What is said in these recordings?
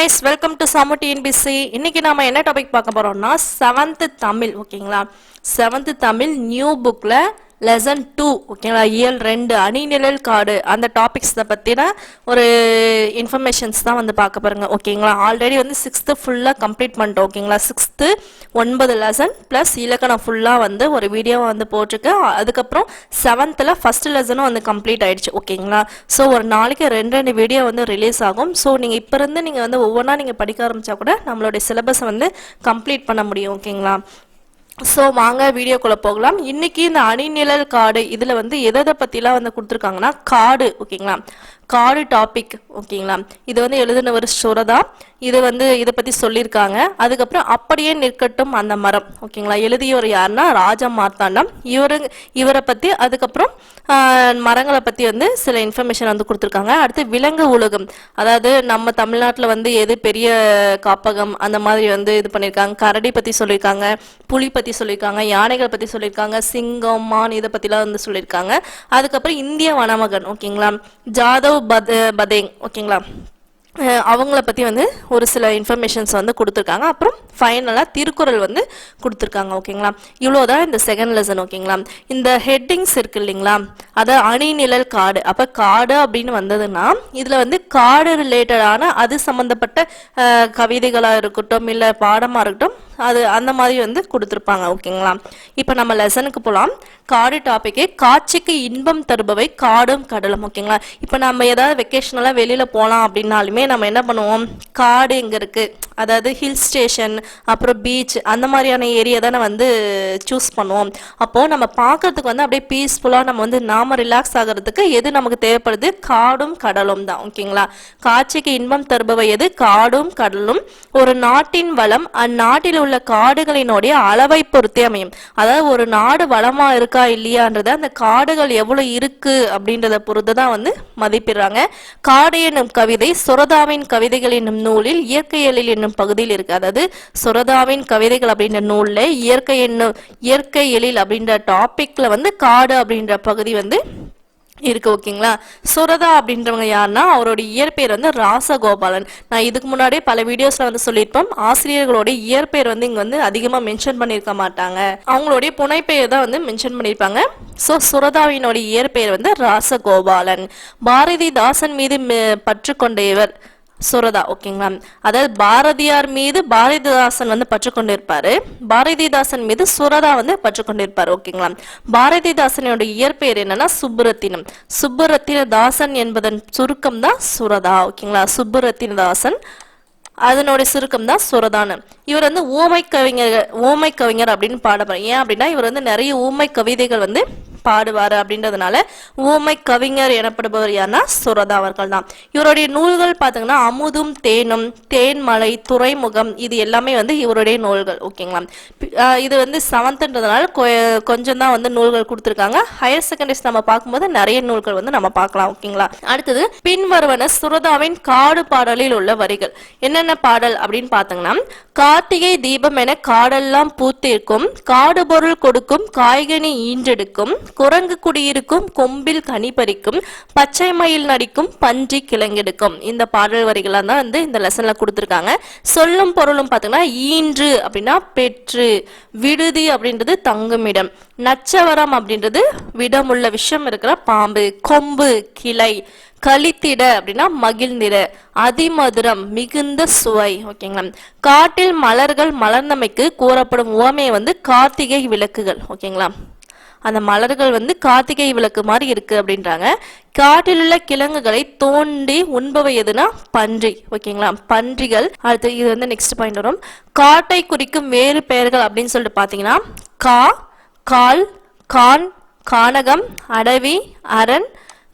Guys welcome to சமு TNPSC இன்னைக்கு நாம என்ன டாபிக் பார்க்க போறோம்னா செவன்த் தமிழ் ஓகேங்களா செவன்த் தமிழ் நியூ புக்ல லெசன் டூ ஓகேங்களா இயல் ரெண்டு அணிநிழல் காடு. அந்த டாபிக்ஸை பற்றின ஒரு இன்ஃபர்மேஷன்ஸ் தான் வந்து பார்க்க பாருங்க ஓகேங்களா ஆல்ரெடி வந்து சிக்ஸ்த்து ஃபுல்லாக கம்ப்ளீட் பண்ணிட்டோம் ஓகேங்களா சிக்ஸ்த்து ஒன்பது லெசன் ப்ளஸ் இலக்கணம் ஃபுல்லாக வந்து ஒரு வீடியோவை வந்து போட்டிருக்கேன் அதுக்கப்புறம் செவன்த்தில் ஃபஸ்ட்டு லெசனும் வந்து கம்ப்ளீட் ஆயிடுச்சு ஓகேங்களா ஸோ ஒரு நாளைக்கு ரெண்டு ரெண்டு வீடியோ வந்து ரிலீஸ் ஆகும். ஸோ நீங்கள் இப்போ இருந்து நீங்கள் வந்து ஒவ்வொன்றா நீங்கள் படிக்க ஆரம்பித்தா கூட நம்மளுடைய சிலபஸை வந்து கம்ப்ளீட் பண்ண முடியும் ஓகேங்களா ஸோ வாங்க வீடியோக்குள்ளே போகலாம். இன்னைக்கு இந்த அணிநிழல் காடு இதில் வந்து எதை எதை பற்றிலாம் வந்து கொடுத்துருக்காங்கன்னா காடு ஓகேங்களா? காடு டாபிக் ஓகேங்களா? இது வந்து எழுதினவர் சுரதா இது வந்து இதை பற்றி சொல்லியிருக்காங்க. அதுக்கப்புறம் அப்படியே நிற்கட்டும் அந்த மரம் ஓகேங்களா? எழுதியவர் யாருன்னா ராஜா மார்த்தாண்டம். இவரு இவரை பற்றி அதுக்கப்புறம் மரங்களை பற்றி வந்து சில இன்ஃபர்மேஷன் வந்து கொடுத்துருக்காங்க. அடுத்து விலங்கு உலகம். அதாவது நம்ம தமிழ்நாட்டில் வந்து எது பெரிய காப்பகம் அந்த மாதிரி வந்து இது பண்ணியிருக்காங்க. கரடி பற்றி சொல்லியிருக்காங்க புலி பற்றி சொல்லியிருக்காங்க யானைகள் பற்றி சொல்லியிருக்காங்க சிங்கம் மான் இதை பற்றிலாம் வந்து சொல்லியிருக்காங்க. அதுக்கப்புறம் இந்திய வனமகன் ஓகேங்களா? ஜாதவ் பதேங் ஓகேங்களா அவங்கள பற்றி வந்து ஒரு சில இன்ஃபர்மேஷன்ஸ் வந்து கொடுத்துருக்காங்க. அப்புறம் ஃபைனலாக திருக்குறள் வந்து கொடுத்துருக்காங்க ஓகேங்களா இவ்வளோதான் இந்த செகண்ட் லெசன் ஓகேங்களா இந்த ஹெட்டிங்ஸ் இருக்கு இல்லைங்களா? அதை அணிநிழல் காடு. அப்போ காடு அப்படின்னு வந்ததுன்னா இதில் வந்து காடு ரிலேட்டடான அது சம்மந்தப்பட்ட கவிதைகளாக இருக்கட்டும் இல்லை பாடமாக இருக்கட்டும் அது அந்த மாதிரி வந்து கொடுத்துருப்பாங்க ஓகேங்களா இப்போ நம்ம லெசனுக்கு போகலாம் காடு டாப்பிக்கே காட்சிக்கு இன்பம் தருபவை காடும் கடலும் ஓகேங்களா இப்போ நம்ம ஏதாவது வெக்கேஷனெல்லாம் வெளியில் போகலாம் அப்படின்னாலுமே நம்ம என்ன பண்ணுவோம்? காடு எங்கே இருக்குது அதாவது ஹில் ஸ்டேஷன் அப்புறம் பீச் அந்த மாதிரியான ஏரியா தானே வந்து சூஸ் பண்ணுவோம். அப்போது நம்ம பார்க்கறதுக்கு வந்து அப்படியே பீஸ்ஃபுல்லாக நம்ம வந்து நாம ரிலாக்ஸ் ஆகிறதுக்கு எது நமக்கு தேவைப்படுது? காடும் கடலும் தான். ஓகேங்களா காட்சிக்கு இன்பம் தருபவை எது? காடும் கடலும். ஒரு நாட்டின் வளம் அந்நாட்டில் உள்ள காடுகளினுடைய அளவை பொறுத்தே அமையும். அதாவது ஒரு நாடு வளமா இருக்கா இல்லையான்றத அந்த காடுகள் எவ்வளவு இருக்கு அப்படின்றத பொறுத்து தான் வந்து மதிப்பிடுறாங்க. காடு என்னும் கவிதை சுரதாவின் கவிதைகள் என்னும் நூலில் இயற்கையலில் என்னும் பகுதியில் இருக்கு. அதாவது சுரதாவின் கவிதைகள் அப்படின்ற நூலில் இயற்கை என்னும் இயற்கை எழில் அப்படின்ற டாபிக்ல வந்து காடு அப்படின்ற பகுதி வந்து இருக்கு ஓகேங்களா? சுரதா அப்படின்றவங்க யாருன்னா அவரோட இயற்பெயர் வந்து ராசகோபாலன். நான் இதுக்கு முன்னாடியே பல வீடியோஸ்ல வந்து சொல்லியிருப்போம். ஆசிரியர்களோட இயற்பெயர் வந்து இங்க வந்து அதிகமா மென்ஷன் பண்ணியிருக்க மாட்டாங்க. அவங்களுடைய புனைப்பெயர் தான் வந்து மென்ஷன் பண்ணியிருப்பாங்க. ஸோ சுரதாவினோட இயற்பெயர் வந்து ராசகோபாலன். பாரதிதாசன் மீது பற்று கொண்ட இவர். சுரதா ஓகேங்களா அதாவது பாரதியார் மீது பாரதிதாசன் வந்து பற்று கொண்டிருப்பாரு பாரதிதாசன் மீது சுரதா வந்து பற்றுக்கொண்டிருப்பாரு ஓகேங்களா பாரதிதாசனோட இயற்பெயர் என்னன்னா சுப்புரத்தினம். சுப்புரத்தின தாசன் என்பதன் சுருக்கம் தான் சுரதா ஓகேங்களா சுப்புரத்தின தாசன் அதனுடைய சுருக்கம் தான் சுரதானு இவர் வந்து ஊமை கவிஞர் ஊமை கவிஞர் அப்படின்னு பாடப்படுறார் ஏன் அப்படின்னா இவர் வந்து நிறைய ஊமை கவிதைகள் வந்து பாடுவார் அப்படின்றதுனால ஊமை கவிஞர் எனப்படுபவர் யாருன்னா சுரதா அவர்கள் தான் இவருடைய நூல்கள் பார்த்தீங்கன்னா அமுதும் தேனும் தேன்மலை துறைமுகம் இது எல்லாமே வந்து இவருடைய நூல்கள் ஓகேங்களா? இது வந்து செவன்த்ன்றதுனால கொஞ்சம் தான் வந்து நூல்கள் கொடுத்துருக்காங்க. ஹையர் செகண்டரிஸ் நம்ம பார்க்கும்போது நிறைய நூல்கள் வந்து நம்ம பார்க்கலாம் ஓகேங்களா? அடுத்தது பின்வருவன சுரதாவின் காடு பாடலில் உள்ள வரிகள். என்னென்ன பாடல் அப்படின்னு பார்த்தீங்கன்னா கார்த்திகை தீபம் என காடெல்லாம் பூத்திருக்கும் காடு பொருள் கொடுக்கும் காய்கனி ஈன்றெடுக்கும் குரங்கு குடியிருக்கும் கொம்பில் கனி பறிக்கும் பச்சை மயில் நடிக்கும் பன்றி கிழங்கெடுக்கும். இந்த பாடல் வரிகளாக தான் வந்து இந்த லெசன்ல கொடுத்துருக்காங்க. சொல்லும் பொருளும் பார்த்தீங்கன்னா ஈன்று அப்படின்னா பெற்று விடுதி அப்படின்றது தங்குமிடம். நச்சவரம் அப்படின்றது விடமுள்ள விஷம் இருக்கிற பாம்பு கொம்பு கிளை கழித்திட அப்படின்னா மகிழ்ந்திட அதிமதுரம் மிகுந்த சுவை ஓகேங்களா? காட்டில் மலர்கள் மலர்ந்தமைக்கு கூறப்படும் உவமையை வந்து கார்த்திகை விளக்குகள் ஓகேங்களா? அந்த மலர்கள் வந்து கார்த்திகை விளக்கு மாதிரி இருக்கு அப்படின்றாங்க. காட்டில் உள்ள கிழங்குகளை தோண்டி உண்பவை எதுனா? பன்றி. ஓகேங்களா? பன்றிகள். அடுத்து இது வந்து நெக்ஸ்ட் பாயிண்ட் வரும். காட்டை குறிக்கும் வேறு பெயர்கள் அப்படின்னு சொல்லிட்டு பார்த்தீங்கன்னா கா கால் கான் கானகம் அடவி அரண்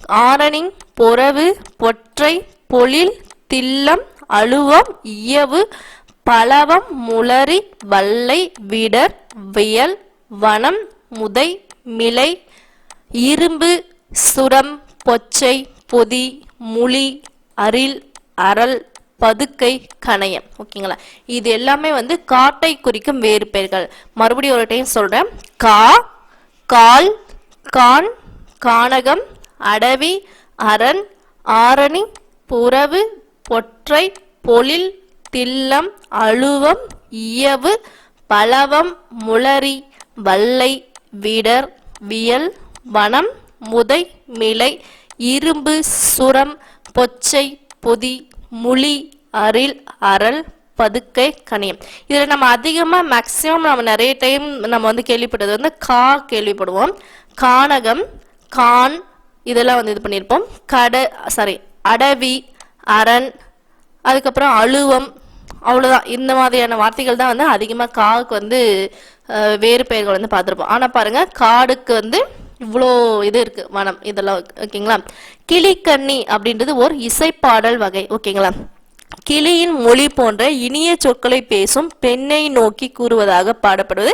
ஆரணி பொறவு பொற்றை பொழில் தில்லம் அழுவம் இயவு பலவம் முளரி வல்லை விடர் வியல் வனம் முதை மிளை இரும்பு சுரம் பொச்சை பொதி முளி அரில் அரல் பதுக்கை கணையம். ஓகேங்களா? இது எல்லாமே வந்து காட்டை குறிக்கும் வேறு பெயர்கள். மறுபடியும் ஒரு டைம் சொல்கிறேன் கா கால் கான் கானகம் அடவி அரண் ஆரணி புறவு பொற்றை பொழில் தில்லம் அழுவம் இயவு பலவம் முளரி வல்லை விடர் வியல் வனம் முதை மிளை இரும்பு சுரம் பொச்சை பொதி முளி அரில் அரல் பதுக்கை கணியம் இதில் நம்ம அதிகமாக மேக்ஸிமம் நம்ம நிறைய டைம் நம்ம வந்து கேள்விப்பட்டது வந்து கா கேள்விப்படுவோம். கானகம் கான் இதெல்லாம் வந்து இது பண்ணியிருப்போம். கட சாரி அடவி அரண் அதுக்கப்புறம் அழுவம் அவ்வளோதான் இந்த மாதிரியான வார்த்தைகள் தான் வந்து அதிகமாக காவுக்கு வந்து வேறு பெயர்கள் வந்து பார்த்துருப்போம். ஆனால் பாருங்கள் காடுக்கு வந்து இவ்வளோ இது இருக்குது வனம். இதெல்லாம் ஓகேங்களா? கிளிக்கண்ணி அப்படின்றது ஒரு இசைப்பாடல் வகை ஓகேங்களா? கிளியின் மொழி போன்ற இனிய சொற்களை பேசும் பெண்ணை நோக்கி கூறுவதாக பாடப்படுவது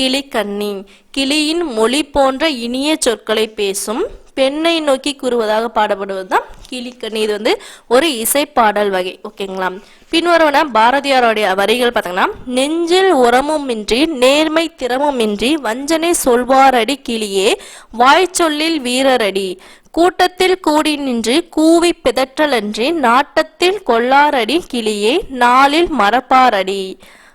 கிளிக்கண்ணி கிளியின் மொழி போன்ற இனிய சொற்களை பேசும் பெண்ணை நோக்கி கூறுவதாக பாடப்படுவது தான் கிளிக்கண்ணி இது வந்து ஒரு இசைப்பாடல் வகை. ஓகேங்களா? பின்வருவன பாரதியாருடைய வரிகள் பார்த்தீங்கன்னா நெஞ்சில் உரமுமின்றி நேர்மை திறமுமின்றி வஞ்சனை சொல்வாரடி கிளியே வாய்ச்சொல்லில் வீரரடி. கூட்டத்தில் கூடி நின்று கூவி பிதற்றலன்றி நாட்டத்தில் கொள்ளாரடி கிளியே நாளில் மறப்பாரடி.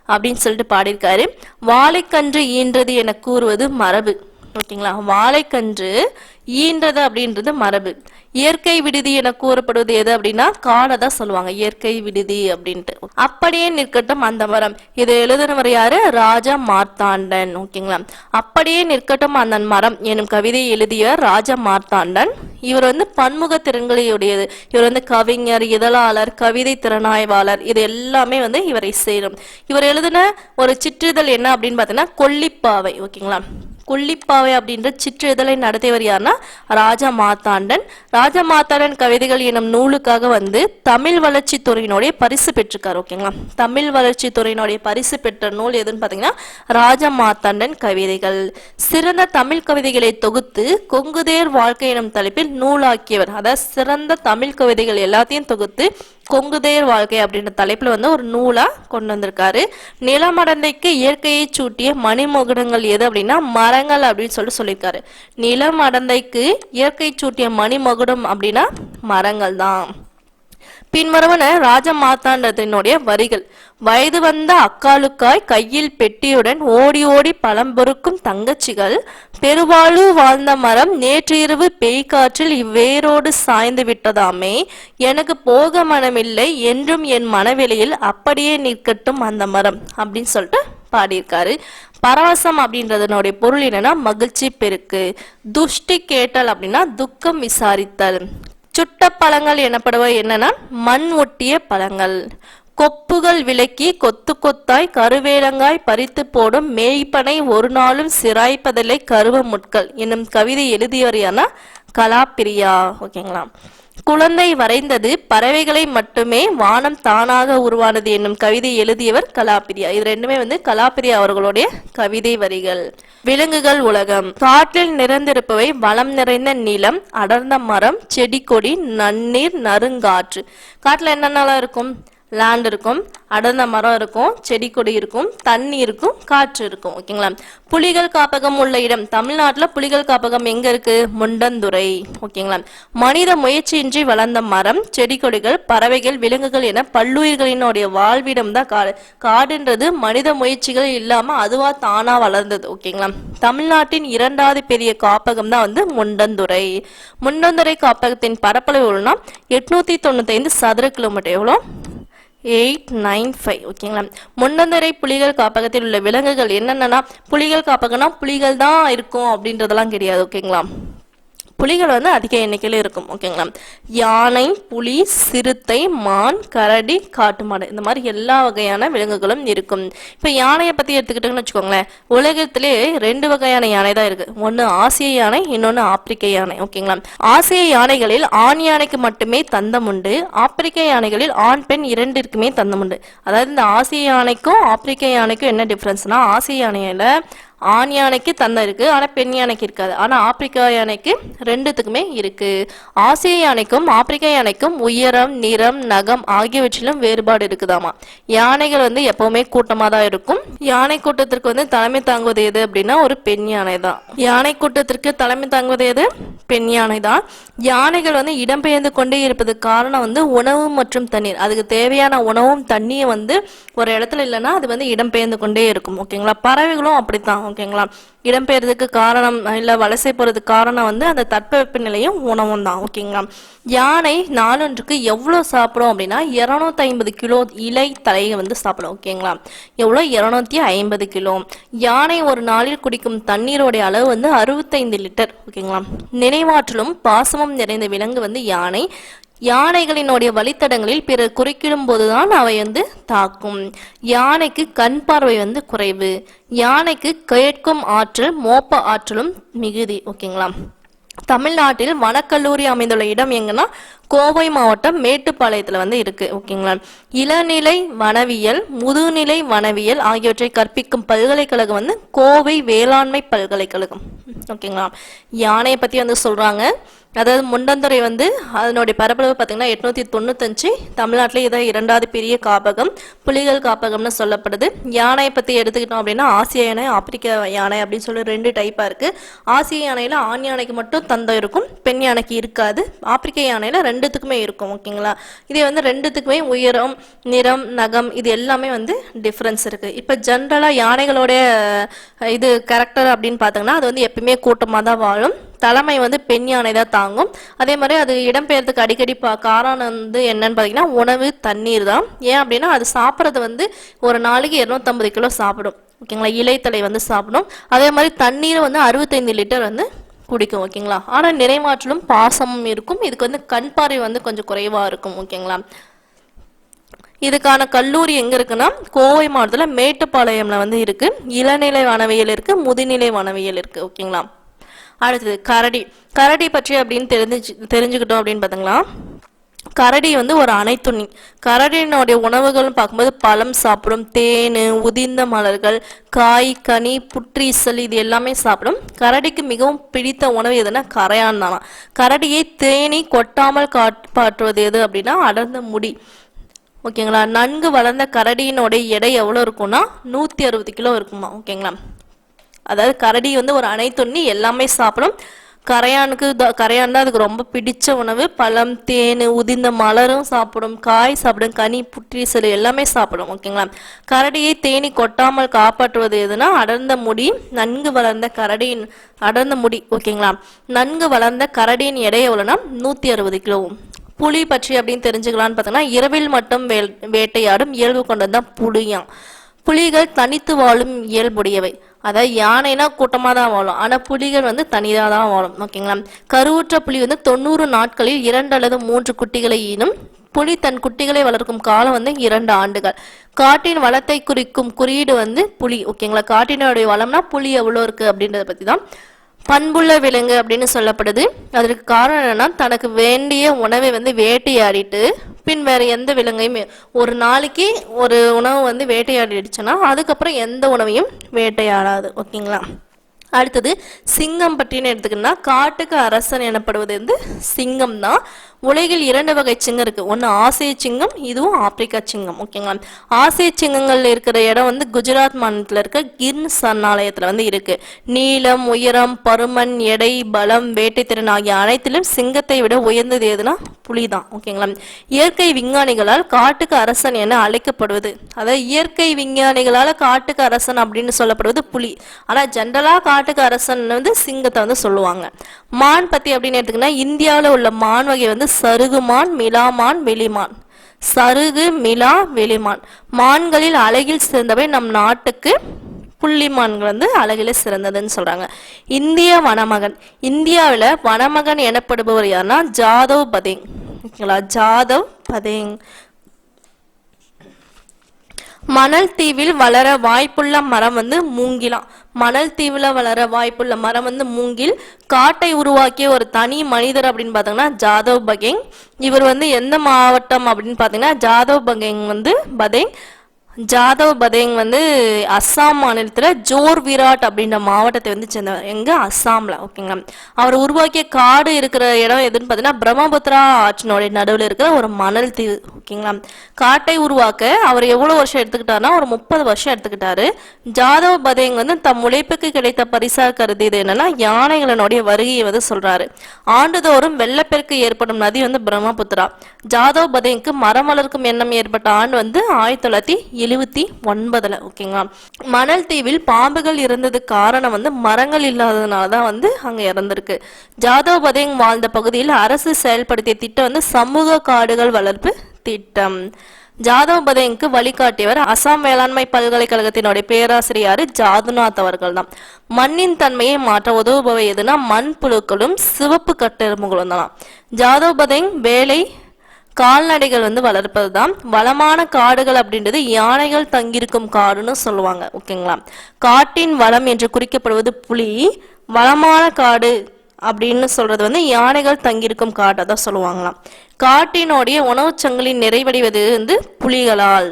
அப்படின்னு சொல்லிட்டு பாடியிருக்காரு. வாழைக்கன்று ஈன்றது என கூறுவது மரபு. ஓகேங்களா? வாழைக்கன்று ஈன்றது அப்படின்றது மரபு. இயற்கை விடுதி என கூறப்படுவது எது அப்படின்னா காடை தான் சொல்லுவாங்க. இயற்கை விடுதி அப்படின்ட்டு. அப்படியே நிற்கட்டும் அந்த மரம். இதை எழுதினவர் யாரு? ராஜா மார்த்தாண்டன். ஓகேங்களா? அப்படியே நிற்கட்டும் அந்த மரம் எனும் கவிதையை எழுதியவர் ராஜா மார்த்தாண்டன். இவர் வந்து பன்முக திறன்களையுடையது இவர் வந்து கவிஞர் இதழாளர் கவிதை திறனாய்வாளர். இது எல்லாமே வந்து இவரை சேரும். இவர் எழுதின ஒரு சிற்றிதழ் என்ன அப்படின்னு பார்த்தீங்கன்னா கொல்லிப்பாவை. ஓகேங்களா? கொல்லிப்பாவை அப்படின்ற சிற்றிதழை நடத்தியவர் யாருன்னா ராஜா மாத்தாண்டன் ராஜா மாத்தாண்டன் கவிதைகள் எனும் நூலுக்காக வந்து தமிழ் வளர்ச்சி துறையினுடைய பரிசு பெற்றிருக்காரு ஓகேங்களா தமிழ் வளர்ச்சி துறையினுடைய பரிசு பெற்ற நூல் எதுன்னு பார்த்தீங்கன்னா ராஜா மாத்தாண்டன் கவிதைகள். சிறந்த தமிழ் கவிதைகளை தொகுத்து கொங்குதேர் வாழ்க்கை எனும் தலைப்பில் நூலாக்கியவர். அதாவது சிறந்த தமிழ் கவிதைகள் எல்லாத்தையும் தொகுத்து கொங்குதேர் வாழ்க்கை அப்படின்ற தலைப்புல வந்து ஒரு நூலா கொண்டு வந்திருக்காரு. நிலமடந்தைக்கு இயற்கையை சூட்டிய மணிமகுடங்கள் எது அப்படின்னா மரங்கள் அப்படின்னு சொல்லிட்டு சொல்லியிருக்காரு. நிலமடந்தைக்கு இயற்கை சூட்டிய மணிமகுடம் அப்படின்னா மரங்கள் தான் பின்வருவன ராஜ மாத்தாண்டத்தினுடைய வரிகள். வயது வந்த அக்காலுக்காய் கையில் பெட்டியுடன் ஓடி ஓடி பழம் பொறுக்கும் தங்கச்சிகள். பெருவாழு வாழ்ந்த மரம் நேற்றிரவு பேய்காற்றில் இவ்வேரோடு சாய்ந்து விட்டதாமே. எனக்கு போக மனமில்லை என்றும் என் மனவெளியில் அப்படியே நிற்கட்டும் அந்த மரம் அப்படின்னு சொல்லிட்டு பாடியிருக்காரு. பரவசம் அப்படின்றதனுடைய பொருள் என்னன்னா மகிழ்ச்சி பெருக்கு. துஷ்டி கேட்டல் அப்படின்னா துக்கம் விசாரித்தல். சுட்ட பழங்கள் எனப்படுவ என்னன்னா மண் ஒட்டிய பழங்கள். கொப்புகள் விலக்கி கொத்து கொத்தாய் கருவேலங்காய் பறித்து போடும் மேய்ப்பனை ஒரு நாளும் சிராய்ப்பதில்லை கருவ முட்கள். என்னும் கவிதை எழுதியவர் யாருன்னா கலாப்பிரியா. ஓகேங்களா? குழந்தை வரைந்தது பறவைகளை மட்டுமே வானம் தானாக உருவானது என்னும் கவிதை எழுதியவர் கலாப்பிரியா இது ரெண்டுமே வந்து கலாப்பிரியா அவர்களுடைய கவிதை வரிகள். விலங்குகள் உலகம். காற்றில் நிறைந்திருப்பவை வளம் நிறைந்த நிலம் அடர்ந்த மரம் செடி கொடி நன்னீர் நறுங்காற்று. காட்டில் என்னென்னலாம் இருக்கும்? லேண்ட் இருக்கும் அடர்ந்த மரம் இருக்கும் செடி கொடி இருக்கும் தண்ணி இருக்கும் காற்று இருக்கும் ஓகேங்களா புலிகள் காப்பகம் உள்ள இடம். தமிழ்நாட்டில் புலிகள் காப்பகம் எங்க இருக்கு? முண்டந்துறை ஓகேங்களா மனித முயற்சியின்றி வளர்ந்த மரம் செடி கொடிகள் பறவைகள் விலங்குகள் என பல்லுயிர்களினுடைய வாழ்விடம் தான் காடு காடுன்றது. மனித முயற்சிகள் இல்லாம அதுவா தானா வளர்ந்தது ஓகேங்களா தமிழ்நாட்டின் இரண்டாவது பெரிய காப்பகம் தான் வந்து முண்டந்துறை. முண்டந்துறை காப்பகத்தின் பரப்பளவு எவ்வளோனா எட்நூத்தி தொண்ணூத்தி ஐந்து சதுர கிலோமீட்டர் எவ்வளோ எயிட் நைன் ஃபைவ் ஓகேங்களா? முன்னந்தரை புலிகள் காப்பகத்தில் உள்ள விலங்குகள் என்னென்னா புலிகள் காப்பகம்னா புலிகள் தான் இருக்கும் அப்படின்றதெல்லாம் கிடையாது ஓகேங்களா? புலிகள் வந்து அதிக எண்ணிக்கையில் இருக்கும் ஓகேங்களா யானை புலி சிறுத்தை மான் கரடி காட்டு மாடு. இந்த மாதிரி எல்லா வகையான விலங்குகளும் இருக்கும். இப்போ யானையை பற்றி எடுத்துக்கிட்டோம்னு வச்சுக்கோங்களேன். உலகத்திலே ரெண்டு வகையான யானை தான் இருக்குது ஒன்று ஆசிய யானை இன்னொன்று ஆப்பிரிக்க யானை ஓகேங்களா ஆசிய யானைகளில் ஆண் யானைக்கு மட்டுமே தந்தம் உண்டு. ஆப்பிரிக்க யானைகளில் ஆண் பெண் இரண்டிற்குமே தந்தம் உண்டு. அதாவது இந்த ஆசிய யானைக்கும் ஆப்பிரிக்க யானைக்கும் என்ன டிஃப்ரென்ஸ்னா ஆசிய யானையில் ஆண் யானைக்கு தந்தை இருக்குது ஆனால் பெண் யானைக்கு இருக்காது. ஆனால் ஆப்பிரிக்கா யானைக்கு ரெண்டுத்துக்குமே இருக்குது ஆசிய யானைக்கும் ஆப்பிரிக்கா யானைக்கும் உயரம் நிறம் நகம் ஆகியவற்றிலும் வேறுபாடு இருக்குதாமா? யானைகள் வந்து எப்போவுமே கூட்டமாக தான் இருக்கும். யானை கூட்டத்திற்கு வந்து தலைமை தாங்குவது எது அப்படின்னா ஒரு பெண் யானை தான் யானை கூட்டத்திற்கு தலைமை தாங்குவது எது? பெண் யானை தான் யானைகள் வந்து இடம்பெயர்ந்து கொண்டே இருப்பது காரணம் வந்து உணவு மற்றும் தண்ணீர். அதுக்கு தேவையான உணவும் தண்ணியும் வந்து ஒரு இடத்துல இல்லைன்னா அது வந்து இடம்பெயர்ந்து கொண்டே இருக்கும். ஓகேங்களா? பறவைகளும் அப்படித்தான். ஓகேங்களா? இடம்பெயர்றதுக்கு காரணம் இல்லை வலசை போகிறதுக்கு காரணம் வந்து அந்த தட்பவெப்ப நிலையும் உணவும் தான் ஓகேங்களா? யானை நாளொன்றுக்கு எவ்வளோ சாப்பிடும் அப்படின்னா இரநூத்தி ஐம்பது கிலோ இலை தலையை வந்து சாப்பிடும் ஓகேங்களா? எவ்வளோ? இரநூத்தி ஐம்பது கிலோ. யானை ஒரு நாளில் குடிக்கும் தண்ணீரோடைய அளவு வந்து அறுபத்தைந்து லிட்டர் ஓகேங்களா? நினைவாற்றலும் பாசமும் நிறைந்த விலங்கு வந்து யானை. யானைகளினுடைய வழித்தடங்களில் பிறர் குறுக்கிடும் போதுதான் அவை வந்து தாக்கும். யானைக்கு கண் பார்வை வந்து குறைவு. யானைக்கு கேட்கும் ஆற்றல் மோப்ப ஆற்றலும் மிகுதி ஓகேங்களா தமிழ்நாட்டில் வனக்கல்லூரி அமைந்துள்ள இடம் எங்கன்னா கோவை மாவட்டம் மேட்டுப்பாளையத்தில் வந்து இருக்கு ஓகேங்களா இளநிலை வனவியல் முதுநிலை வனவியல் ஆகியவற்றை கற்பிக்கும் பல்கலைக்கழகம் வந்து கோவை வேளாண்மை பல்கலைக்கழகம் ஓகேங்களா யானையை பற்றி வந்து சொல்கிறாங்க அதாவது முண்டந்துறை வந்து அதனுடைய பரப்பளவு பார்த்தீங்கன்னா எட்நூற்றி தொண்ணூத்தஞ்சு தமிழ்நாட்டிலே இதான் இரண்டாவது பெரிய காப்பகம் புலிகள் காப்பகம்னு சொல்லப்படுது. யானையை பற்றி எடுத்துக்கிட்டோம் அப்படின்னா ஆசிய யானை ஆப்பிரிக்க யானை அப்படின்னு சொல்லி ரெண்டு டைப்பாக இருக்குது ஆசிய யானையில் ஆண் யானைக்கு மட்டும் தந்தம் இருக்கும் பெண் யானைக்கு இருக்காது. ஆப்பிரிக்க யானையில் ரெண்டுத்துக்குமே இருக்கும் ஓகேங்களா? இதே வந்து ரெண்டுத்துக்குமே உயரம் நிறம் நகம் இது எல்லாமே வந்து டிஃப்ரென்ஸ் இருக்கு. இப்போ ஜென்ரலாக யானைகளோடைய இது கேரக்டர் அப்படின்னு பார்த்தோங்கன்னா அது வந்து எப்பயுமே கூட்டமாக தான் வாழும். தலைமை வந்து பெண் யானை தான் தாங்கும். அதே மாதிரி அது இடம்பெயர்றதுக்கு அடிக்கடி பா காரணம் வந்து என்னன்னு பார்த்தீங்கன்னா உணவு தண்ணீர் தான். ஏன் அப்படின்னா அது சாப்பிட்றது வந்து ஒரு நாளைக்கு இரநூத்தம்பது கிலோ சாப்பிடும். ஓகேங்களா? இலைத்தலை வந்து சாப்பிடும். அதே மாதிரி தண்ணீரை வந்து அறுபத்தைந்து லிட்டர் வந்து குடிக்கும் ஓகேங்களா? ஆனால் நிறைமாற்றலும் பாசமும் இருக்கும். இதுக்கு வந்து கண் பார்வை வந்து கொஞ்சம் குறைவாக இருக்கும் ஓகேங்களா? இதுக்கான கல்லூரி எங்கே இருக்குன்னா கோவை மாவட்டத்தில் மேட்டுப்பாளையம்ல வந்து இருக்கு. இளநிலை வனவியல் இருக்கு முதுநிலை வனவியல் இருக்கு ஓகேங்களா? அடுத்தது கரடி. கரடி பற்றி அப்படின்னு தெரிஞ்சு தெரிஞ்சுக்கிட்டோம் அப்படின்னு பார்த்தீங்களா கரடி வந்து ஒரு அனைத்துண்ணி கரடியினுடைய உணவுகள்னு பார்க்கும்போது பழம் சாப்பிடும் தேன் உதிர்ந்த மலர்கள் காய் கனி புற்றீசல் இது எல்லாமே சாப்பிடும். கரடிக்கு மிகவும் பிடித்த உணவு எதுனா கரையான் தானா. கரடியை தேனி கொட்டாமல் காப்பாற்றுவது எது அப்படின்னா அடர்ந்த முடி. ஓகேங்களா? நன்கு வளர்ந்த கரடியினுடைய எடை எவ்வளோ இருக்கும்னா நூற்றி அறுபது கிலோ இருக்குமா ஓகேங்களா? அதாவது கரடி வந்து ஒரு அனைத்துண்ணி எல்லாமே சாப்பிடும். கரையானுக்கு கரையான் தான் அதுக்கு ரொம்ப பிடிச்ச உணவு. பழம் தேன் உதிர்ந்த மலரும் சாப்பிடும். காய் சாப்பிடும். கனி புற்றீசல் எல்லாமே சாப்பிடும் ஓகேங்களா? கரடியை தேனி கொட்டாமல் காப்பாற்றுவது எதுனா அடர்ந்த முடி நன்கு வளர்ந்த கரடியின் அடர்ந்த முடி ஓகேங்களா? நன்கு வளர்ந்த கரடியின் எடை எவ்வளோனா? நூற்றி அறுபது கிலோ. புலி பற்றி அப்படின்னு தெரிஞ்சுக்கலான்னு பார்த்தோம்னா இரவில் மட்டும் வே வேட்டையாடும் இயல்பு கொண்டது தான் புலியாம் புலிகள் தனித்து வாழும் இயல்புடையவை. அதாவது யானைனா கூட்டமாக தான் வாழும். ஆனால் புலிகள் வந்து தனியாக தான் வாழும். ஓகேங்களா? கருவுற்ற புலி வந்து தொண்ணூறு நாட்களில் இரண்டு அல்லது மூன்று குட்டிகளை ஈனும் புலி தன் குட்டிகளை வளர்க்கும் காலம் வந்து இரண்டு ஆண்டுகள். காட்டின் வளத்தை குறிக்கும் குறியீடு வந்து புலி. ஓகேங்களா? காட்டினுடைய வளம்னா புலி எவ்வளோ இருக்குது அப்படின்றத பற்றி தான் பண்புள்ள விலங்கு அப்படின்னு சொல்லப்படுது. அதற்கு காரணம் என்னன்னா தனக்கு வேண்டிய உணவை வந்து வேட்டையாடிட்டு பின் வேறு எந்த விலங்கையும் ஒரு நாளைக்கு ஒரு உணவு வந்து வேட்டையாடிடுச்சுன்னா அதுக்கப்புறம் எந்த உணவையும் வேட்டையாடாது. ஓகேங்களா? அடுத்தது சிங்கம் பற்றின்னு எடுத்துக்கிட்டோம்னா காட்டுக்கு அரசன் எனப்படுவது வந்து சிங்கம் தான் உலகில் இரண்டு வகை சிங்கம் இருக்கு. ஒன்று ஆசிய சிங்கம் இதுவும் ஆப்பிரிக்கா சிங்கம். ஓகேங்களா ஆசிய சிங்கங்கள்ல இருக்கிற இடம் வந்து குஜராத் மாநிலத்தில் இருக்க கிர்ன் சரணாலயத்தில் வந்து இருக்கு. நீளம் உயரம் பருமன் எடை பலம் வேட்டைத்திறன் ஆகிய அனைத்திலும் சிங்கத்தை விட உயர்ந்தது எதுனா புலி தான் ஓகேங்களா இயற்கை விஞ்ஞானிகளால் காட்டுக்கு அரசன் என அழைக்கப்படுவது. அதாவது இயற்கை விஞ்ஞானிகளால் காட்டுக்கு அரசன் அப்படின்னு சொல்லப்படுவது புலி. ஆனால் ஜென்ரலாக காட்டு காட்டுக்கு அரசன் வந்து சிங்கத்தை வந்து சொல்லுவாங்க. மான் பத்தி அப்படின்னு எடுத்துக்கினா இந்தியாவில் உள்ள மான் வகை வந்து சருகு மான் மிலா மான் வெளிமான் சருகு மிலா வெளிமான் மான்களில் அழகில் சிறந்தவை நம் நாட்டுக்கு புள்ளிமான்கள் வந்து அழகில சிறந்ததுன்னு சொல்றாங்க. இந்திய வனமகன். இந்தியாவில் வனமகன் எனப்படுபவர் யாருன்னா ஜாதவ் பதேங். ஓகேங்களா? ஜாதவ் பதேங். மணல் தீவில் வளர வாய்ப்புள்ள மரம் வந்து மூங்கிலாம் மணல் தீவில் வளர வாய்ப்புள்ள மரம் வந்து மூங்கில். காட்டை உருவாக்கிய ஒரு தனி மனிதர் அப்படின்னு பார்த்தீங்கன்னா ஜாதவ் பகேங். இவர் வந்து எந்த மாவட்டம் அப்படின்னு பார்த்தீங்கன்னா ஜாதவ் பகேங் வந்து பதேங். ஜாதவ் பதேங் வந்து அஸ்ஸாம் மாநிலத்தில் ஜோர் விராட் அப்படின்ற மாவட்டத்தை வந்து சேர்ந்தவர். எங்கே? அஸ்ஸாமில். ஓகேங்களா அவர் உருவாக்கிய காடு இருக்கிற இடம் எதுன்னு பார்த்தீங்கன்னா பிரம்மபுத்திரா ஆற்றினுடைய நடுவில் இருக்கிற ஒரு மணல் தீவு. ஓகேங்களா? காட்டை உருவாக்க அவர் எவ்வளோ வருஷம் எடுத்துக்கிட்டாருன்னா ஒரு முப்பது வருஷம் எடுத்துக்கிட்டாரு. ஜாதவ் பதேங் வந்து தம் உழைப்புக்கு கிடைத்த பரிசா கருதியது என்னன்னா யானைகளினுடைய வருகையை வந்து சொல்றாரு. ஆண்டுதோறும் வெள்ளப்பெருக்கு ஏற்படும் நதி வந்து பிரம்மபுத்திரா. ஜாதவ் பதேங்க்கு மரம் வளர்க்கும் எண்ணம் ஏற்பட்ட ஆண்டு வந்து ஆயிரத்தி தொள்ளாயிரத்தி எழுவத்தி ஒன்பதுல ஓகேங்களா? மணல் தீவில் பாம்புகள் இருந்தது காரணம் வந்து மரங்கள் இல்லாததுனால தான் வந்து அங்க இறந்திருக்கு. ஜாதவ் பதேங் வாழ்ந்த பகுதியில் அரசு செயல்படுத்திய திட்டம் வந்து சமூக காடுகள் வளர்ப்பு திட்டம். ஜாதவ் பதேங்க்கு வழிகாட்டியவர் அசாம் வேளாண்மை பல்கலைக்கழகத்தினுடைய பேராசிரியர் ஜாதுநாத் அவர்கள் தான் மண்ணின் தன்மையை மாற்ற உதவுபவை எதுனா மண் புழுக்களும் சிவப்பு கட்டெரும்புகளும் தான். ஜாதவ் பதேங் வேலை கால்நடைகள் வந்து வளர்ப்பது தான் வளமான காடுகள் அப்படின்றது யானைகள் தங்கியிருக்கும் காடுன்னு சொல்லுவாங்க. ஓகேங்களா? காட்டின் வளம் என்று குறிக்கப்படுவது புலி. வளமான காடு அப்படின்னு சொல்றது வந்து யானைகள் தங்கியிருக்கும் காட்டை தான் சொல்லுவாங்களாம். காட்டினுடைய உணவுச் சங்கிலி நிறைவடைவது வந்து புலிகளால்.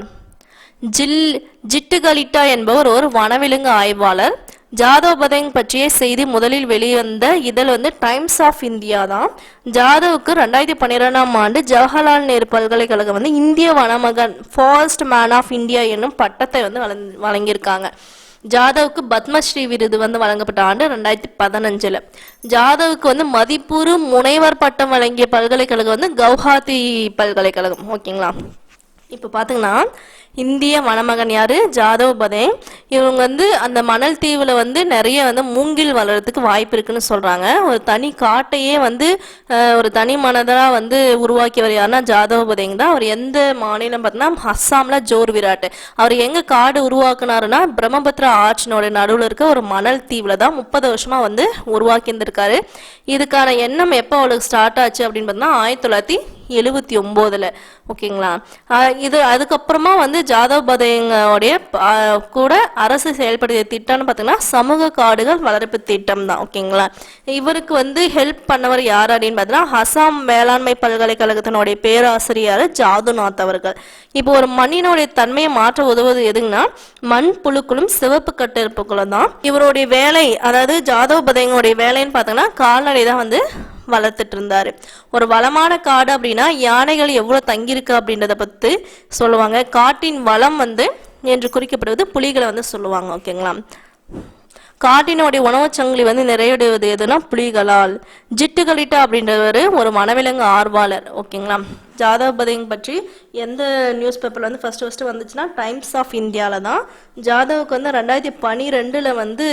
ஜில் ஜிட்டுகளிட்டா என்பவர் ஒரு வனவிலங்கு ஆய்வாளர். ஜாதவ் பதங் பற்றிய செய்தி முதலில் வெளிவந்த இதழ் வந்து டைம்ஸ் ஆஃப் இந்தியா தான். ஜாதவுக்கு ரெண்டாயிரத்தி பன்னிரெண்டாம் ஆண்டு ஜவஹர்லால் நேரு பல்கலைக்கழகம் வந்து இந்திய வனமகன் ஃபாரஸ்ட் மேன் ஆஃப் இந்தியா என்னும் பட்டத்தை வந்து வழங்கியிருக்காங்க. ஜாதவுக்கு பத்மஸ்ரீ விருது வந்து வழங்கப்பட்ட ஆண்டு ரெண்டாயிரத்தி பதினஞ்சில். ஜாதவுக்கு வந்து மதிப்பூறு முனைவர் பட்டம் வழங்கிய பல்கலைக்கழகம் வந்து கவுஹாத்தி பல்கலைக்கழகம். ஓகேங்களா? இப்போ பார்த்தீங்கன்னா இந்திய மணமகன் யாரு? ஜாதவ் பதேங் இவங்க வந்து அந்த மணல் தீவில் வந்து நிறைய வந்து மூங்கில் வளர்றதுக்கு வாய்ப்பு இருக்குன்னு சொல்றாங்க. ஒரு தனி காட்டையே வந்து ஒரு தனி மனதராக வந்து உருவாக்கியவர் யாருன்னா ஜாதவ் பதேங் தான். அவர் எந்த மாநிலம் பார்த்தீங்கன்னா அஸ்ஸாம்ல ஜோர் விராட் அவர் எங்க காடு உருவாக்குனாருன்னா பிரம்மபுத்திரா ஆற்றினோட நடுவில் இருக்க ஒரு மணல் தீவில் தான் முப்பது வருஷமா வந்து உருவாக்கி இருந்திருக்காரு இதுக்கான எண்ணம் எப்போ அவளுக்கு ஸ்டார்ட் ஆச்சு அப்படின்னு பார்த்தீங்கன்னா ஆயிரத்தி தொள்ளாயிரத்தி எழுபத்தி ஒம்போதுல ஓகேங்களா? இது அதுக்கப்புறமா வந்து ஜாதவ் பதயங்களுடைய கூட அரசு செயல்படுத்திய திட்டம்னு பார்த்தீங்கன்னா சமூக காடுகள் வளர்ப்பு திட்டம் தான் ஓகேங்களா? இவருக்கு வந்து ஹெல்ப் பண்ணவர் யார் அப்படின்னு பார்த்தீங்கன்னா அசாம் வேளாண்மை பல்கலைக்கழகத்தினுடைய பேராசிரியர் ஜாதுநாத் அவர்கள். இப்போ ஒரு மண்ணினுடைய தன்மையை மாற்ற உதவுவது எதுங்கன்னா மண் புழுக்களும் சிவப்பு கட்டெருப்புகளும் தான் இவருடைய வேலை அதாவது ஜாதவ் பதயங்களுடைய வேலைன்னு பார்த்தீங்கன்னா கால்நடை தான் வந்து வளர்த்துட்டு இருந்தாரு ஒரு வளமான காடு அப்படின்னா யானைகள் எவ்வளவு தங்கியிருக்கு அப்படின்றத பத்தி சொல்லுவாங்க. காட்டின் வளம் வந்து என்று குறிக்கப்படுவது புலிகளை வந்து சொல்லுவாங்க ஓகேங்களா காட்டினுடைய உணவுச் சங்கிலி வந்து நிறைவடைவது எதுனா புலிகளால். ஜிட்டுகளிட்டா அப்படின்றவர் ஒரு மனவிலங்கு ஆர்வலர் ஓகேங்களா ஜாதவ் பதேங் பற்றி எந்த நியூஸ் பேப்பர்ல வந்து ஃபர்ஸ்ட் ஃபர்ஸ்ட் வந்துச்சுன்னா டைம்ஸ் ஆஃப் இந்தியால தான். ஜாதவுக்கு வந்து ரெண்டாயிரத்தி பனிரெண்டுல வந்து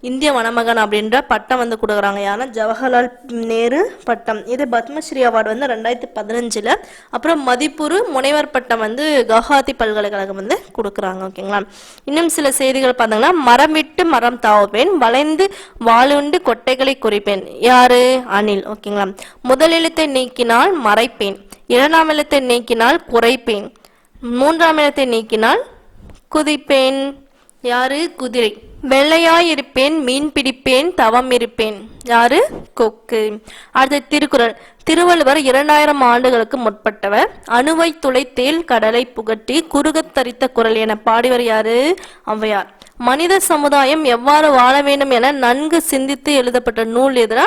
இந்திய வனமகன் அப்படின்ற பட்டம் வந்து கொடுக்குறாங்க. யாருன்னா ஜவஹர்லால் நேரு பட்டம். இது பத்மஸ்ரீ அவார்டு வந்து ரெண்டாயிரத்தி பதினஞ்சுல. அப்புறம் மதிப்பூர் முனைவர் பட்டம் வந்து கவுஹாத்தி பல்கலைக்கழகம் வந்து கொடுக்குறாங்க. ஓகேங்களா? இன்னும் சில செய்திகள் பார்த்தீங்கன்னா மரம் விட்டு மரம் தாவுப்பேன் வளைந்து வாளுண்டு கொட்டைகளை குறிப்பேன். யாரு? அணில் ஓகேங்களா? முதலெழுத்தை நீக்கினால் மறைப்பேன். இரண்டாம் எழுத்தை நீக்கினால் குறைப்பேன். மூன்றாம் எழுத்தை நீக்கினால் குதிப்பேன். யாரு? குதிரை. வெள்ளையாய் இருப்பேன் மீன் பிடிப்பேன் தவம் இருப்பேன். யாரு? கொக்கு. அடுத்த திருக்குறள். திருவள்ளுவர் இரண்டாயிரம் ஆண்டுகளுக்கு முற்பட்டவர். அணுவை துளைத்தேல் கடலை புகட்டி குறுகத் தரித்த குரல் என பாடிவர் யாரு? ஔவையார். மனித சமுதாயம் எவ்வாறு வாழ வேண்டும் என நன்கு சிந்தித்து எழுதப்பட்ட நூல் எதுனா?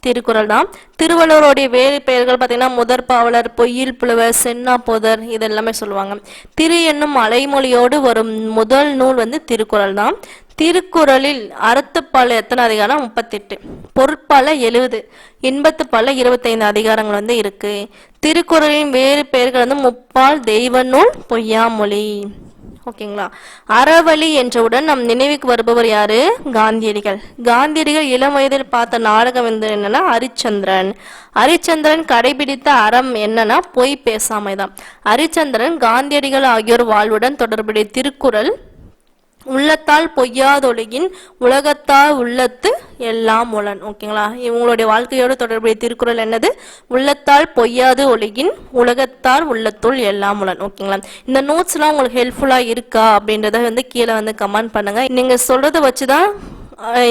திருக்குறள் தான். திருவள்ளுவருடைய வேறு பெயர்கள் பார்த்தீங்கன்னா முதற் பாவலர் பொய்யில் புலவர் சென்னா புதர் சொல்லுவாங்க. திரு என்னும் அலைமொழியோடு வரும் முதல் நூல் வந்து திருக்குறள் தான். திருக்குறளில் அறத்துப்பால எத்தனை அதிகாரம்? முப்பத்தெட்டு. பொருட்பால எழுபது. இன்பத்துப்பால இருபத்தைந்து அதிகாரங்கள் வந்து இருக்கு. திருக்குறளின் வேறு பெயர்கள் வந்து முப்பால் தெய்வ நூல் பொய்யாமொழி. ஓகேங்களா? அறவழி என்றவுடன் நம் நினைவுக்கு வருபவர் யாரு? காந்தியடிகள். காந்தியடிகள் இளம் வயதில் பார்த்த நாடகம் வந்து என்னன்னா ஹரிச்சந்திரன் ஹரிச்சந்திரன் கடைபிடித்த அறம் என்னன்னா பொய் பேசாமை தான் ஹரிச்சந்திரன் காந்தியடிகள் ஆகியோர் வாழ்வுடன் தொடர்புடைய திருக்குறள் உள்ளத்தால் பொய்யாதொழுகின் உலகத்தால் உள்ளத்து எல்லாம் உளன். ஓகேங்களா? இவங்களுடைய வாழ்க்கையோடு தொடர்புடைய திருக்குறள் என்னது? உள்ளத்தால் பொய்யாது ஒழுகின் உலகத்தால் உள்ளத்துள் எல்லாம் உளன். ஓகேங்களா? இந்த நோட்ஸ்லாம் உங்களுக்கு ஹெல்ப்ஃபுல்லாக இருக்கா அப்படின்றத வந்து கீழே வந்து கமெண்ட் பண்ணுங்க. நீங்கள் சொல்கிறத வச்சு தான்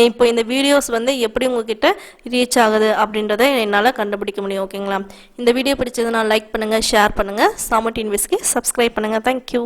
இப்போ இந்த வீடியோஸ் வந்து எப்படி உங்ககிட்ட ரீச் ஆகுது அப்படின்றத என்னால் கண்டுபிடிக்க முடியும். ஓகேங்களா? இந்த வீடியோ பிடிச்சதுன்னா லைக் பண்ணுங்கள் ஷேர் பண்ணுங்கள் சாமட்டின் விஸ்க்கு சப்ஸ்கிரைப் பண்ணுங்கள் தேங்க்யூ